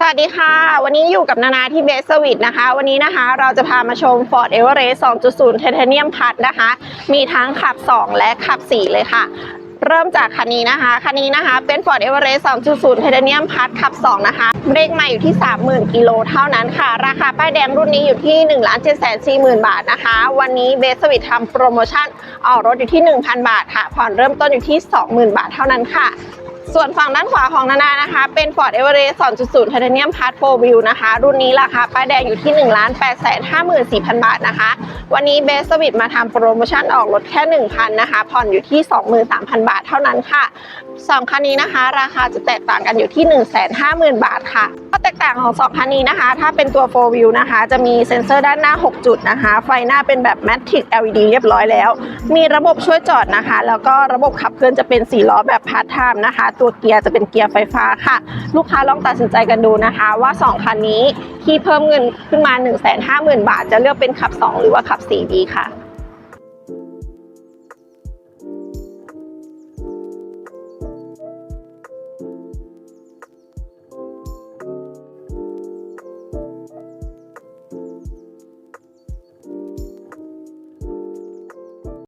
สวัสดีค่ะ วันนี้อยู่กับนานาที่เบสสวิตนะคะ วันนี้นะคะเราจะพามาชม Ford Everest 2.0 Titanium Plus นะคะ มีทั้งขับ 2 และขับ 4 เลยค่ะ เริ่มจากคันนี้นะคะ คันนี้นะคะเป็น Ford Everest 2.0 Titanium Plus ขับ 2 นะคะเบรกใหม่อยู่ที่ 30,000 กิโลเท่านั้นค่ะ ราคาป้ายแดงรุ่นนี้อยู่ที่ 1 7 4 0 0 0 0บาทนะคะ วันนี้เบสสวิตทำโปรโมชั่นออกรถอยู่ที่ 1,000 บาทค่ะ ผ่อนเริ่มต้นอยู่ที่ 20,000 บาทเท่านั้นค่ะ ส่วนฝั่งด้านขวาของนานานะคะ เป็น Ford Everest 2.0 Titanium Plus 4 Wheel นะคะ รุ่นนี้ราคาป้ายแดงอยู่ที่ 1 8 5 4 0 0 0 บาทนะคะ วันนี้เบสสวิตมาทำโปรโมชั่นออกรถแค่ 1,000 นะคะ ผ่อนอยู่ที่ 23,000 บาทเท่านั้นค่ะสองคันนี้นะคะ ราคาจะแตกต่างกันอยู่ที่ 150,000 บาทค่ะข้อแตกต่างของสองคันนี้นะคะ ถ้าเป็นตัว4 Wheel นะคะ จะมีเซ็นเซอร์ด้านหน้า 6 จุดนะคะ ไฟหน้าเป็นแบบ Matrix LED เรียบร้อยแล้ว มีระบบช่วยจอดนะคะ แล้วก็ระบบขับเคลื่อนจะเป็น4ล้อแบบพาร์ทไทม์นะคะตัวเกียร์จะเป็นเกียร์ไฟฟ้าค่ะ ลูกค้าลองตัดสินใจกันดูนะคะ ว่า 2 คันนี้ที่เพิ่มเงินขึ้นมา 150,000 บาท จะเลือกเป็นขับ 2 หรือว่าขับ4ดีค่ะ